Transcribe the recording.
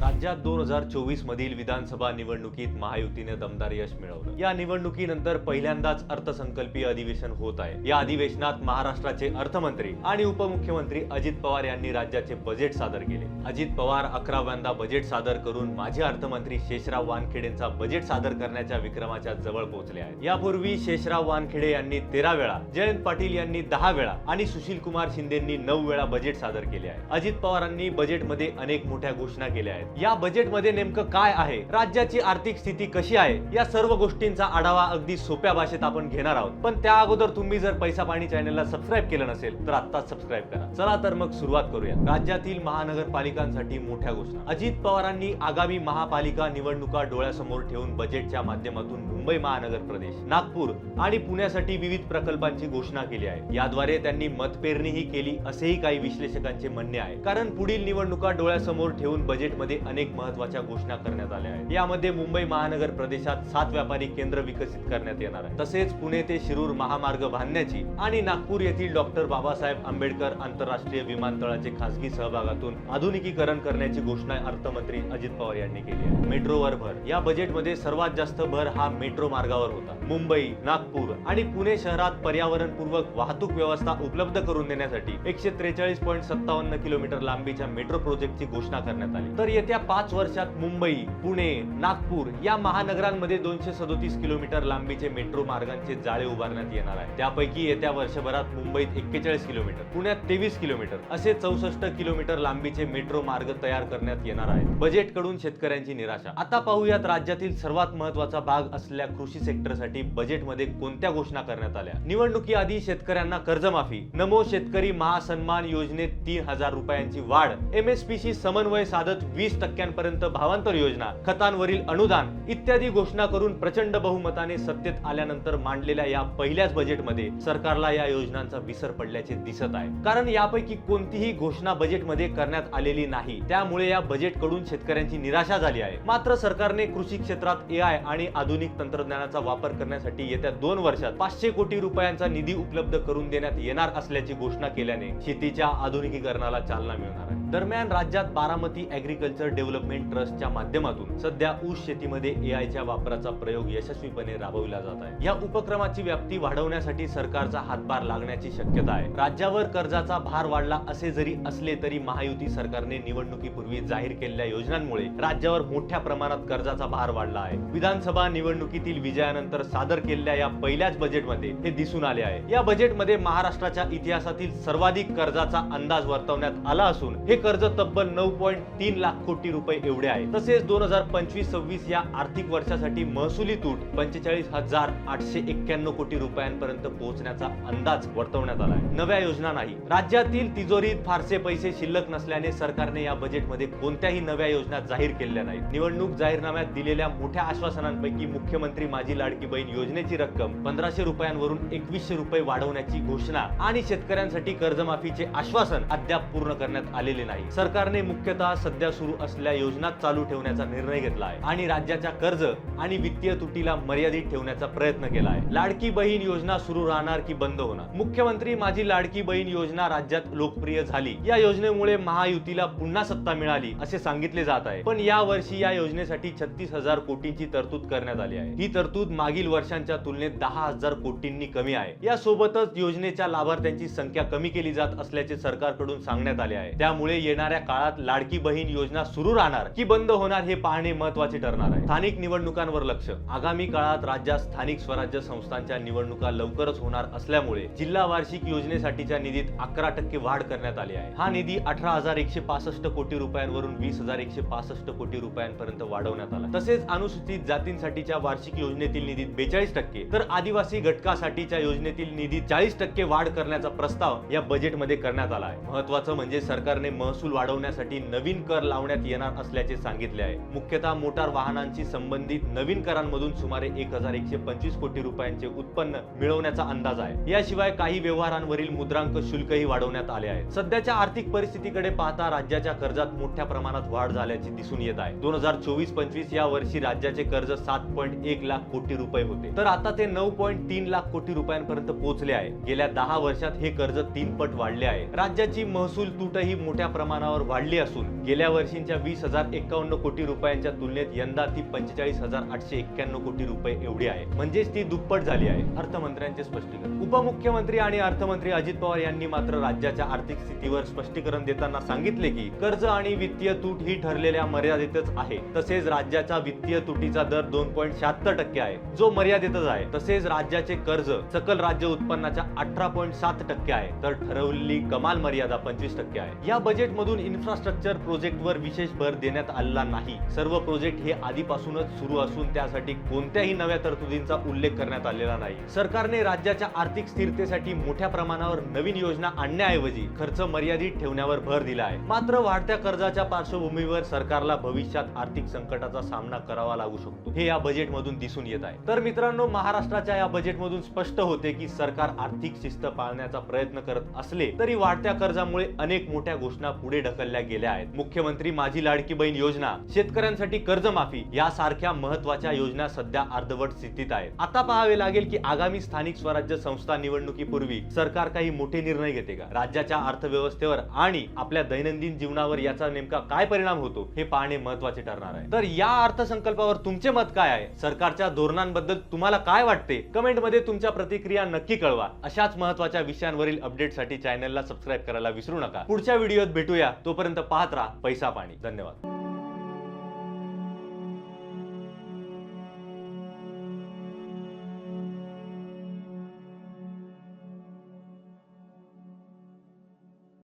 राज्यात दोन हजार चोवीस मधील विधानसभा निवडणुकीत महायुतीने दमदार यश मिळवलं. या निवडणुकीनंतर पहिल्यांदाच अर्थसंकल्पीय अधिवेशन होत आहे. या अधिवेशनात महाराष्ट्राचे अर्थमंत्री आणि उपमुख्यमंत्री अजित पवार यांनी राज्याचे बजेट सादर केले. अजित पवार अकराव्यांदा बजेट सादर करून माजी अर्थमंत्री शेषराव वानखेडेंचा बजेट सादर करण्याच्या विक्रमाच्या जवळ पोहोचले आहेत. यापूर्वी शेषराव वानखेडे यांनी तेरा वेळा जयंत पाटील यांनी दहा वेळा आणि सुशील कुमार शिंदेंनी नऊ वेळा बजेट सादर केले आहे. अजित पवारांनी बजेटमध्ये अनेक मोठ्या घोषणा केल्या आहेत. या बजेटमध्ये नेमकं काय आहे? राज्याची आर्थिक स्थिती कशी आहे? या सर्व गोष्टींचा आढावा अगदी सोप्या भाषेत आपण घेणार आहोत. पण त्या अगोदर तुम्ही जर पैसा पाणी चॅनलला सबस्क्राईब केलं नसेल तर आत्ताच सबस्क्राईब करा. चला तर मग सुरुवात करूया राज्यातील महानगरपालिकांसाठी मोठ्या घोषणा. अजित पवारांनी आगामी महापालिका निवडणुका डोळ्यासमोर ठेवून बजेटच्या माध्यमातून मुंबई महानगर प्रदेश नागपूर आणि पुण्यासाठी विविध प्रकल्पांची घोषणा केली आहे. याद्वारे त्यांनी मतपेरणीही केली असेही काही विश्लेषकांचे म्हणणे आहे. कारण पुढील निवडणुका डोळ्यासमोर ठेवून बजेटमध्ये अनेक महत्त्वाच्या घोषणा करण्यात आल्या आहेत. यामध्ये मुंबई महानगर प्रदेशात सात व्यापारी केंद्र विकसित करण्यात येणार आहे तसेच पुणे ते शिरूर महामार्ग बांधण्याची आणि नागपूर येथील डॉक्टर बाबासाहेब आंबेडकर आंतरराष्ट्रीय विमानतळाचे खासगी सहभागातून आधुनिकीकरण करण्याची घोषणा अर्थमंत्री अजित पवार यांनी केली आहे. मेट्रोवर भर. या बजेटमध्ये सर्वात जास्त भर हा मेट्रो मार्गावर होता. मुंबई नागपूर आणि पुणे शहरात पर्यावरणपूर्वक वाहतूक व्यवस्था उपलब्ध करून देण्यासाठी एकशे त्रेचाळीस पॉईंट सत्तावन्न किलोमीटर लांबीच्या मेट्रो प्रोजेक्टची घोषणा करण्यात आली. तर येत्या पाच वर्षात मुंबई पुणे नागपूर या महानगरांमध्ये दोनशे सदोतीस किलोमीटर लांबीचे मेट्रो मार्गांचे जाळे उभारण्यात येणार आहे त्यापैकी येत्या वर्षभरात मुंबईत एक्केचाळीस किलोमीटर पुण्यात तेवीस किलोमीटर असे चौसष्ट किलोमीटर लांबीचे मेट्रो मार्ग तयार करण्यात येणार आहेत. बजेटकडून शेतकऱ्यांची निराशा. आता पाहूयात राज्यातील सर्वात महत्त्वाचा भाग असलेल्या कृषी सेक्टरसाठी बजेटमध्ये कोणत्या घोषणा करण्यात आल्या? निवडणुकीआधी शेतकऱ्यांना कर्जमाफी. नमो शेतकरी महासन्मान योजनेत तीन हजार रुपयांची वाढ. एमएसपीशी समन्वय साधत वीस टक्क्यांपर्यंत भावांतर योजना खतांवरील अनुदान इत्यादी घोषणा करून प्रचंड बहुमताने सत्तेत आल्यानंतर मांडलेल्या या पहिल्याच बजेटमध्ये सरकारला या योजनांचा विसर पडल्याचे दिसत आहे. कारण यापैकी कोणतीही घोषणा बजेटमध्ये करण्यात आलेली नाही. त्यामुळे या बजेटकडून शेतकऱ्यांची निराशा झाली आहे. मात्र सरकारने कृषी क्षेत्रात ए आय आणि आधुनिक तंत्रज्ञानाचा वापर करण्यासाठी येत्या दोन वर्षात पाचशे कोटी रुपयांचा निधी उपलब्ध करून देण्यात येणार असल्याची घोषणा केल्याने शेतीच्या आधुनिकीकरणाला चालना मिळणार. दरम्यान राज्यात बारामती अॅग्रिकल्चर डेव्हलपमेंट ट्रस्टच्या माध्यमातून सध्या ऊस शेतीमध्ये ए वापराचा प्रयोग यशस्वीपणे राबविला जात आहे. या उपक्रमाची व्याप्ती वाढवण्यासाठी सरकारचा हातभार लागण्याची शक्यता आहे. राज्यावर कर्जाचा भार वाढला असे जरी असले तरी महायुती सरकारने निवडणुकीपूर्वी जाहीर केलेल्या योजनांमुळे राज्यावर मोठ्या प्रमाणात कर्जाचा भार वाढला आहे. विधानसभा निवडणुकीतील विजयानंतर सादर केलेल्या या पहिल्याच बजेटमध्ये हे दिसून आले आहे. या बजेटमध्ये महाराष्ट्राच्या इतिहासातील सर्वाधिक कर्जाचा अंदाज वर्तवण्यात आला असून हे कर्ज तब्बल नऊ पॉईंट तीन लाख कोटी रुपये एवढे आहे. तसेच दोन हजार पंचवीस सव्वीस या आर्थिक वर्षासाठी महसुली तूट पंचेचाळीस हजार आठशे एक्क्याण्णव कोटी रुपयांपर्यंत पोहोचण्याचा अंदाज वर्तवण्यात आला आहे नव्या योजना नाही. राज्यातील तिजोरीत फारसे पैसे शिल्लक नसल्याने सरकारने या बजेटमध्ये कोणत्याही नव्या योजना जाहीर केलेल्या नाहीत. निवडणूक जाहीरनाम्यात दिलेल्या मोठ्या आश्वासनांपैकी मुख्यमंत्री माझी लाडकी बहीण योजनेची रक्कम पंधराशे रुपयांवरून एकवीसशे रुपये वाढवण्याची घोषणा आणि शेतकऱ्यांसाठी कर्जमाफीचे आश्वासन अद्याप पूर्ण करण्यात आलेले नाही. सरकारने मुख्यतः सध्या सुरू असलेल्या योजना चालू ठेवण्याचा निर्णय घेतला आहे आणि राज्याच्या कर्ज आणि वित्तीय तुटीला मर्यादित ठेवण्याचा प्रयत्न केला आहे. लाडकी बहीण योजना सुरू राहणार की बंद होणार? मुख्यमंत्री माझी लाडकी बहीण योजना राज्यात लोकप्रिय झाली. या योजनेमुळे महायुतीला पुन्हा सत्ता मिळाली असे सांगितले जात आहे. पण या वर्षी या योजनेसाठी छत्तीस हजार कोटींची तरतूद करण्यात आली आहे. ही तरतूद मागील वर्षांच्या तुलनेत दहा हजार कोटींनी कमी आहे. या सोबतच योजनेच्या लाभार्थ्यांची संख्या कमी केली जात असल्याचे सरकारकडून सांगण्यात आले आहे. त्यामुळे येणाऱ्या काळात लाडकी बहीण योजना सुरू राहणार. की बंद होणार हे पाहणे महत्त्वाचे ठरणार आहे. स्थानिक निवडणुकांवर लक्ष. आगामी काळात राज्यात स्थानिक स्वराज्य संस्थांच्या निवडणुका लवकरच होणार असल्यामुळे जिल्हा वार्षिक योजनेसाठीच्या निधीत अकरा टक्के वाढ करण्यात आली आहे. हा निधी अठरा हजार एकशे पासष्ट कोटी रुपयांवरून वीस हजार एकशे पासष्ट कोटी रुपयांपर्यंत वाढवण्यात आला. तसेच अनुसूचित जातींसाठीच्या वार्षिक योजनेतील निधीत बेचाळीस टक्के तर आदिवासी घटकासाठीच्या योजनेतील निधीत चाळीस टक्के वाढ करण्याचा प्रस्ताव या बजेटमध्ये करण्यात आला आहे. महत्वाचं म्हणजे सरकारने महसूल वाढवण्यासाठी नवीन कर लावण्यात येणार असल्याचे सांगितले आहे. मुख्यतः मोटार वाहनांशी संबंधित नवीन करांमधून सुमारे एक हजार एकशे पंचवीस कोटी रुपयांचे उत्पन्न मिळवण्याचा अंदाज आहे. याशिवाय काही व्यवहारांवरील मुद्रांक शुल्कही वाढवण्यात आले आहे सध्याच्या आर्थिक परिस्थितीकडे पाहता राज्याच्या कर्जात मोठ्या प्रमाणात वाढ झाल्याची दिसून येत आहे. दोन हजार चोवीस पंचवीस या वर्षी राज्याचे कर्ज सात पॉईंट एक लाख कोटी रुपये होते. तर आता ते नऊ पॉईंट तीन लाख कोटी रुपयांपर्यंत पोहोचले आहे. गेल्या दहा वर्षात हे कर्ज तीन पट वाढले आहे. राज्याची महसूल तूटही मोठ्या प्रमाणावर वाढली असून गेल्या वर्षींच्या वीस हजार एकावन्न कोटी रुपयांच्या तुलनेत यंदा ती पंचेचाळीस हजार आठशे एक्क्याण्णव कोटी रुपये एवढी आहे. म्हणजेच ती दुप्पट झाली आहे अर्थमंत्र्यांचे स्पष्टीकरण. उपमुख्यमंत्री आणि अर्थमंत्री अजित पवार यांनी मात्र राज्याच्या आर्थिक स्थितीवर स्पष्टीकरण देताना सांगितले की कर्ज आणि वित्तीय तूट ही ठरलेल्या मर्यादेतच आहे. तसेच राज्याचा वित्तीय तुटीचा दर दोन पॉईंट शहात्तर टक्के आहे. जो मर्यादेतच आहे. तसेच राज्याचे कर्ज सकल राज्य उत्पन्नाच्या अठरा पॉईंट सात टक्के आहे. तर ठरवलेली कमाल मर्यादा पंचवीस टक्के आहे. या बजेट बजेटमधून इन्फ्रास्ट्रक्चर प्रोजेक्टवर विशेष भर देण्यात आलेला नाही. सर्व प्रोजेक्ट हे आधीपासूनच सुरू असून त्यासाठी कोणत्याही नव्या तरतुदींचा उल्लेख करण्यात आलेला नाही. सरकारने राज्याच्या आर्थिक स्थिरतेसाठी मोठ्या प्रमाणावर नवीन योजना आणण्याऐवजी खर्च मर्यादित ठेवण्यावर भर दिला आहे मात्र वाढत्या कर्जाच्या पार्श्वभूमीवर सरकारला भविष्यात आर्थिक संकटाचा सामना करावा लागू शकतो. हे या बजेटमधून दिसून येत आहे. तर मित्रांनो महाराष्ट्राच्या या बजेटमधून स्पष्ट होते की सरकार आर्थिक शिस्त पाळण्याचा प्रयत्न करत असले तरी वाढत्या कर्जामुळे अनेक मोठ्या घोषणा पुढे ढकलल्या गेल्या आहेत. मुख्यमंत्री माझी लाडकी बहीण योजना शेतकऱ्यांसाठी कर्जमाफी यासारख्या महत्त्वाच्या योजना सध्या अर्धवट स्थितीत आहेत. आता पाहावे लागेल की आगामी स्थानिक स्वराज्य संस्था निवडणुकीपूर्वी सरकार काही मोठे निर्णय घेते का? राज्याच्या अर्थव्यवस्थेवर आणि आपल्या दैनंदिन जीवनावर याचा नेमका काय परिणाम होतो हे पाहणे महत्त्वाचे ठरणार आहे. तर या अर्थसंकल्पावर तुमचे मत काय आहे? सरकारच्या धोरणांबद्दल तुम्हाला काय वाटते? कमेंटमध्ये तुमच्या प्रतिक्रिया नक्की कळवा. अशाच महत्त्वाच्या विषयांवरील अपडेटसाठी चॅनलला सबस्क्राईब करायला विसरू नका. पुढच्या व्हिडिओत भेट. भेटूया. तोपर्यंत पाहत राहा पैसा पाणी. धन्यवाद.